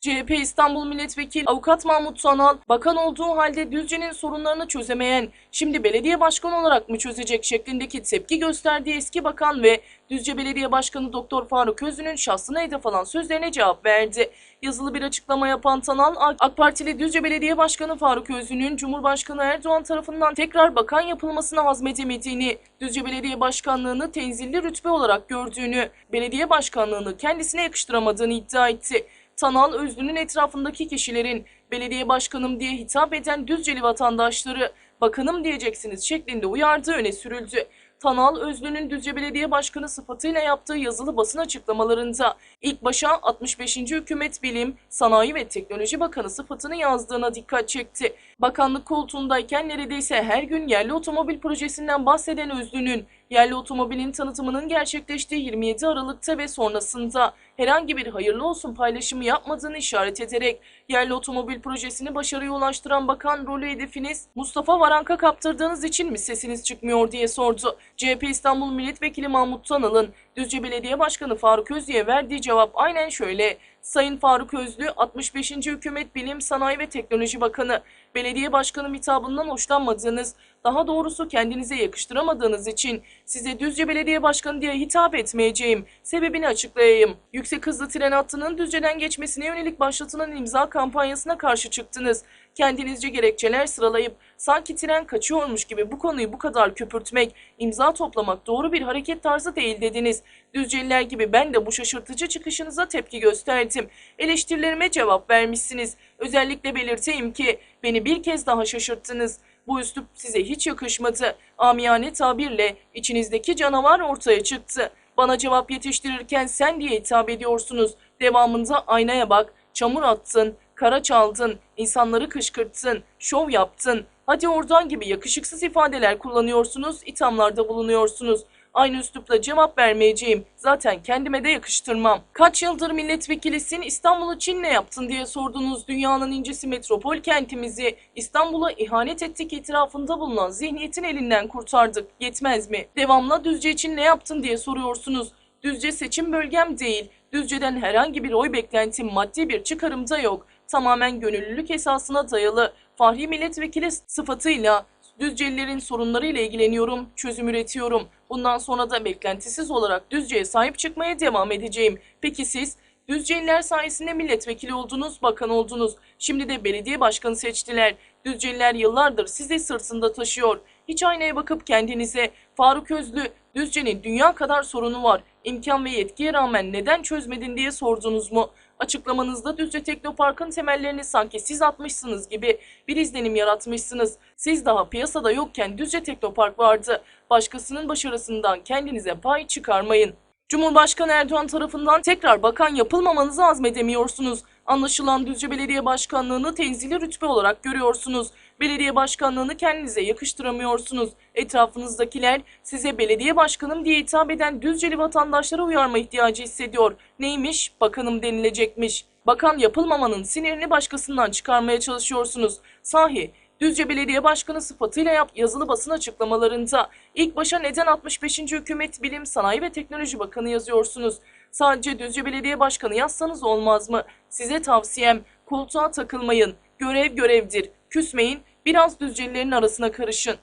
CHP İstanbul Milletvekili Avukat Mahmut Sanal, bakan olduğu halde Düzce'nin sorunlarını çözemeyen, şimdi belediye başkanı olarak mı çözecek şeklindeki tepki gösterdiği eski bakan ve Düzce Belediye Başkanı Doktor Faruk Özlü'nün şahsına hedef alan sözlerine cevap verdi. Yazılı bir açıklama yapan Tanal, AK Partili Düzce Belediye Başkanı Faruk Özlü'nün Cumhurbaşkanı Erdoğan tarafından tekrar bakan yapılmasını hazmedemediğini, Düzce Belediye Başkanlığını tenzilli rütbe olarak gördüğünü, belediye başkanlığını kendisine yakıştıramadığını iddia etti. Tanal Özlü'nün etrafındaki kişilerin belediye başkanım diye hitap eden Düzceli vatandaşları bakanım diyeceksiniz şeklinde uyardığı öne sürüldü. Tanal Özlü'nün Düzce Belediye Başkanı sıfatıyla yaptığı yazılı basın açıklamalarında ilk başa 65. Hükümet Bilim, Sanayi ve Teknoloji Bakanı sıfatını yazdığına dikkat çekti. Bakanlık koltuğundayken neredeyse her gün yerli otomobil projesinden bahseden Özlü'nün yerli otomobilin tanıtımının gerçekleştiği 27 Aralık'ta ve sonrasında herhangi bir hayırlı olsun paylaşımı yapmadığını işaret ederek yerli otomobil projesini başarıya ulaştıran bakan rolü hedefiniz Mustafa Varank'a kaptırdığınız için mi sesiniz çıkmıyor diye sordu. CHP İstanbul Milletvekili Mahmut Tanal'ın Düzce Belediye Başkanı Faruk Özlü'ye verdiği cevap aynen şöyle. Sayın Faruk Özlü 65. Hükümet Bilim, Sanayi ve Teknoloji Bakanı, belediye başkanı hitabından hoşlanmadığınız, daha doğrusu kendinize yakıştıramadığınız için size Düzce Belediye Başkanı diye hitap etmeyeceğim. Sebebini açıklayayım. Yüksek hızlı tren hattının Düzce'den geçmesine yönelik başlatılan imza kampanyasına karşı çıktınız. Kendinizce gerekçeler sıralayıp sanki tren kaçıyormuş gibi bu konuyu bu kadar köpürtmek, imza toplamak doğru bir hareket tarzı değil dediniz. Düzceliler gibi ben de bu şaşırtıcı çıkışınıza tepki gösterdim. Eleştirilerime cevap vermişsiniz. Özellikle belirteyim ki beni bir kez daha şaşırttınız. Bu üslup size hiç yakışmadı. Amiyane tabirle içinizdeki canavar ortaya çıktı. Bana cevap yetiştirirken sen diye hitap ediyorsunuz. Devamında aynaya bak, çamur attın, kara çaldın, insanları kışkırttın, şov yaptın. Hadi oradan gibi yakışıksız ifadeler kullanıyorsunuz, ithamlarda bulunuyorsunuz. Aynı üslupla cevap vermeyeceğim. Zaten kendime de yakıştırmam. Kaç yıldır milletvekilisin İstanbul'u Çin'le yaptın diye sordunuz. Dünyanın incisi metropol kentimizi İstanbul'a ihanet ettik itirafında bulunan zihniyetin elinden kurtardık. Yetmez mi? Devamla Düzce için ne yaptın diye soruyorsunuz. Düzce seçim bölgem değil. Düzce'den herhangi bir oy beklentim maddi bir çıkarımda yok. Tamamen gönüllülük esasına dayalı. Fahri milletvekili sıfatıyla Düzcelilerin sorunlarıyla ilgileniyorum, çözüm üretiyorum. Bundan sonra da beklentisiz olarak Düzce'ye sahip çıkmaya devam edeceğim. Peki siz? Düzceliler sayesinde milletvekili oldunuz, bakan oldunuz. Şimdi de belediye başkanı seçtiler. Düzceliler yıllardır sizi sırtında taşıyor. Hiç aynaya bakıp kendinize Faruk Özlü, Düzce'nin dünya kadar sorunu var. İmkan ve yetkiye rağmen neden çözmedin diye sordunuz mu? Açıklamanızda Düzce Teknopark'ın temellerini sanki siz atmışsınız gibi bir izlenim yaratmışsınız. Siz daha piyasada yokken Düzce Teknopark vardı. Başkasının başarısından kendinize pay çıkarmayın. Cumhurbaşkanı Erdoğan tarafından tekrar bakan yapılmamanızı azmedemiyorsunuz. Anlaşılan Düzce Belediye Başkanlığı'nı tenzili rütbe olarak görüyorsunuz. Belediye başkanlığını kendinize yakıştıramıyorsunuz. Etrafınızdakiler size belediye başkanım diye hitap eden Düzceli vatandaşlara uyarma ihtiyacı hissediyor. Neymiş? Bakanım denilecekmiş. Bakan yapılmamanın sinirini başkasından çıkarmaya çalışıyorsunuz. Sahi Düzce Belediye Başkanı sıfatıyla yap yazılı basın açıklamalarında ilk başa neden 65. Hükümet Bilim, Sanayi ve Teknoloji Bakanı yazıyorsunuz? Sadece Düzce Belediye Başkanı yazsanız olmaz mı? Size tavsiyem koltuğa takılmayın. Görev görevdir. Küsmeyin. Biraz Düzcelilerin arasına karışın.